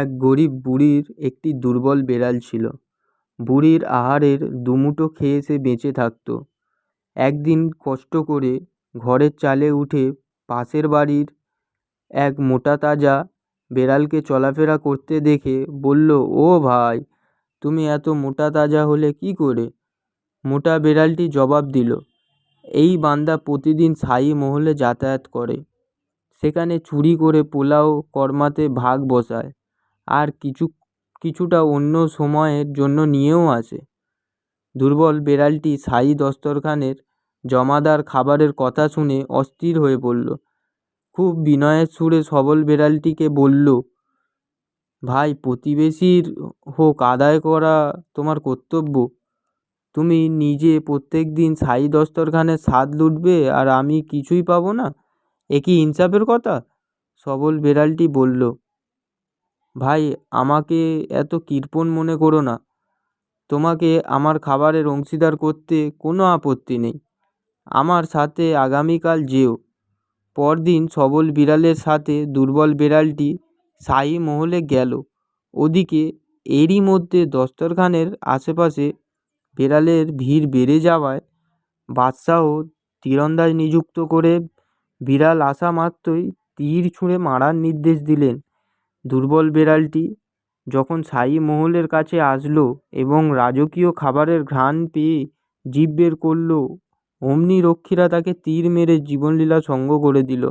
এক গরিব বুড়ির একটি দুর্বল বেড়াল ছিল। বুড়ির আহারের দুমুঠো খেয়ে সে বেঁচে থাকত। একদিন কষ্ট করে ঘরের চালে উঠে পাশের বাড়ির এক মোটা তাজা বেড়ালকে চলাফেরা করতে দেখে বলল, ও ভাই, তুমি এত মোটা তাজা হলে কী করে? মোটা বেড়ালটি জবাব দিল, এই বান্দা প্রতিদিন সাই মহলে যাতায়াত করে। সেখানে চুরি করে পোলাও, কর্মাতে ভাগ বসায়। কিছু, কিছুটা অন্য সময়ের জন্য নিয়েও আসে। দুর্বল বেড়ালটি শাহী দস্তরখানের জমাদার খাবারের কথা শুনে অস্থির হয়ে পড়ল। খুব বিনয়ের সুরে সবল বেড়ালটিকে বলল, ভাই, প্রতিবেশীর হোক আদায় করা তোমার কর্তব্য। তুমি নিজে প্রত্যেক দিন শাহী দস্তরখানের স্বাদ লুটবে আর আমি কিছুই পাবো না? এ কি ইনসাফের কথা? সবল বেড়ালটি বলল ভাই, আমাকে এত কৃপণ মনে করো না। তোমাকে আমার খাবারের অংশীদার করতে কোনো আপত্তি নেই। আমার সাথে আগামীকাল যেও। পরদিন সবল বিড়ালের সাথে দুর্বল বিড়ালটি শাহী মহলে গেল। ওদিকে এরই মধ্যে দস্তরখানের আশেপাশে বিড়ালের ভিড় বেড়ে যাওয়ায় বাদশাহ তীরন্দাজ নিযুক্ত করে বিড়াল আসা মাত্রই তীর ছুঁড়ে মারার নির্দেশ দিলেন। দুর্বল বেড়ালটি যখন শাহী মহলের কাছে আসলো এবং রাজকীয় খাবারের ঘ্রাণ পেয়ে জিভ বের করল, অমনি রক্ষীরা তাকে তীর মেরে জীবনলীলা সঙ্গ করে দিল।